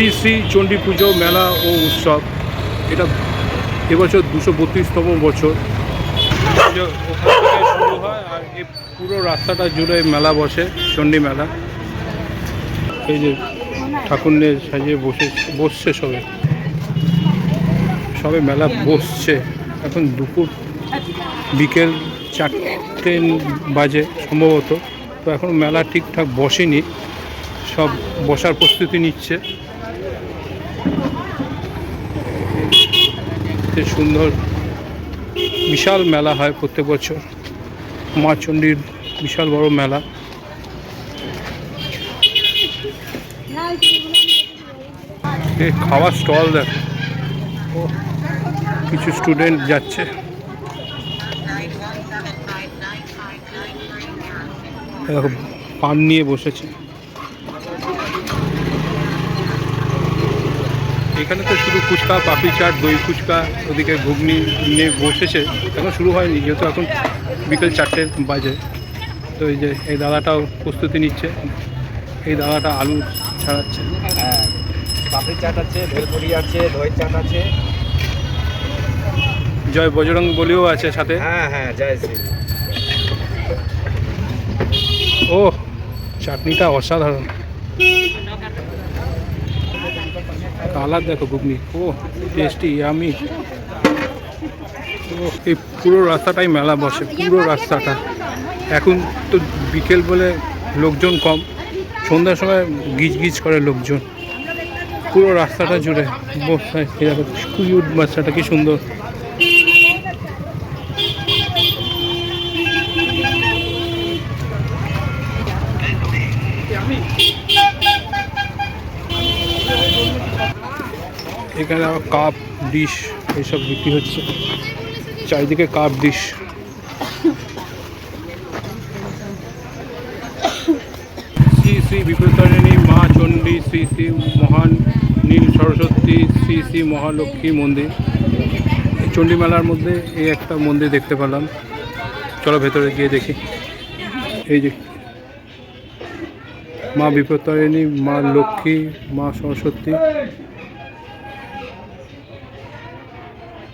শ্রী শ্রী চণ্ডী পুজো, মেলা ও উৎসব। এটা এবছর দুশো বত্রিশতম বছর। শুরু হয় আর এই পুরো রাস্তাটা জুড়ে মেলা বসে, চণ্ডী মেলা। এই যে ঠাকুর নিয়ে সাজিয়ে বসে, বসছে সবে। সবে মেলা বসছে। এখন দুপুর, বিকেল চারটে বাজে সম্ভবত। তো এখন মেলা ঠিকঠাক বসেনি। সব বসার প্রস্তুতি নিচ্ছে। সুন্দর, বিশাল মেলা হয় প্রত্যেক বছর। মা চণ্ডীর বিশাল বড় মেলা। খাওয়ার স্টল দেখ। কিছু স্টুডেন্ট যাচ্ছে। পান নিয়ে বসেছে। এখানে তো শুধু ফুচকা পাপড়ি চাট দই ফুচকা ওদিকে ঘুগনি নিয়ে বসেছে। এখন শুরু হয়নি যেহেতু এখন বিকেল চারটে বাজে। তো এই যে এই দাদাটাও প্রস্তুতি নিচ্ছে। এই দাদাটা আলু ছাড়াচ্ছে। হ্যাঁ পাপড়ি চাট আছে ভেলপুরি আছে দই চাট আছে। জয় বজরং বলিও আছে সাথে। হ্যাঁ হ্যাঁ জয় শ্রী। ও চাটনিটা অসাধারণ। কালার দেখো ঘুগনি। ও টেস্টি আমি ও, এই পুরো রাস্তাটাই মেলা বসে, পুরো রাস্তাটা। এখন তো বিকেল বলে লোকজন কম। সন্ধ্যার সময় গিজ গিজ করে লোকজন। পুরো রাস্তাটা জুড়ে। বসে খুবই বাচ্চাটা, কি সুন্দর। এখানে কাপ, ডিশ এইসব বিক্রি হচ্ছে। চারিদিকে কাপ, ডিশ। শ্রী শ্রী বিপরীতারিণী মা চণ্ডী, শ্রী শ্রী মহান নীল সরস্বতী, শ্রী শ্রী মহালক্ষ্মী মন্দির। চণ্ডীমেলার মধ্যে এই একটা মন্দির দেখতে পেলাম। চলো ভেতরে গিয়ে দেখি। এই যে মা বিপত্তারিণী মা লক্ষ্মী, মা সরস্বতী।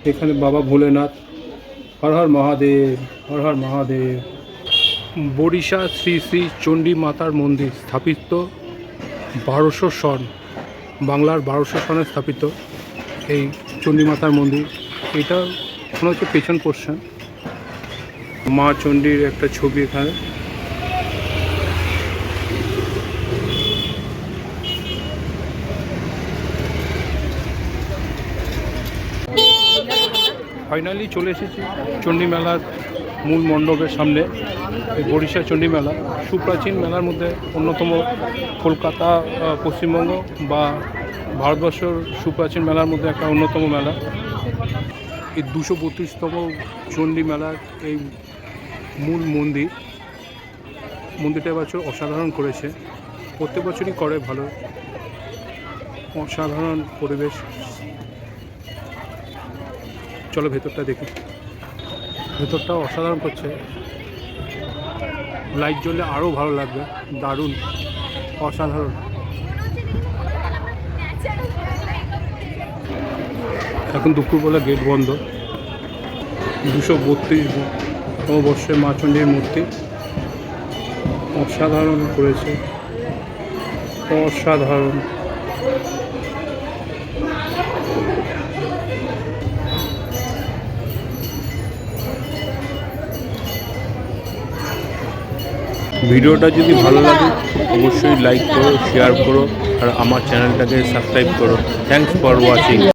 এখানে বাবা ভোলেনাথ, হর হর মহাদেব, হর হর মহাদেব। বরিশা শ্রী শ্রী চণ্ডী মাতার মন্দির স্থাপিত, বারোশো সন বাংলার বারোশো সনে স্থাপিত এই চণ্ডী মাতার মন্দির। এটা মনে হচ্ছে পেছন পোর্শন মা চণ্ডীর একটা ছবি এখানে। ফাইনালি চলে এসেছি চণ্ডী মেলার মূল মণ্ডপের সামনে, এই বরিশা চণ্ডী মেলা। সুপ্রাচীন মেলার মধ্যে অন্যতম কলকাতা পশ্চিমবঙ্গ বা ভারতবর্ষের সুপ্রাচীন মেলার মধ্যে একটা অন্যতম মেলা। এই দুশো বত্রিশতম চণ্ডী মেলার এই মূল মন্দির, মন্দিরটা এবছর অসাধারণ করেছে। প্রত্যেক বছরই করে ভালো, অসাধারণ পরিবেশ। চলো ভেতরটা দেখি। ভেতরটা অসাধারণ করছে। লাইট জ্বললে আরও ভালো লাগবে। দারুণ। অসাধারণ। এখন দুপুরবেলা গেট বন্ধ। দুশো বত্রিশ বর্ষে মা মূর্তি। অসাধারণ করেছে। অসাধারণ। ভিডিওটা যদি ভালো লাগে, অবশ্যই লাইক করো শেয়ার করো, আর আমার চ্যানেলটাকে সাবস্ক্রাইব করো। Thanks for watching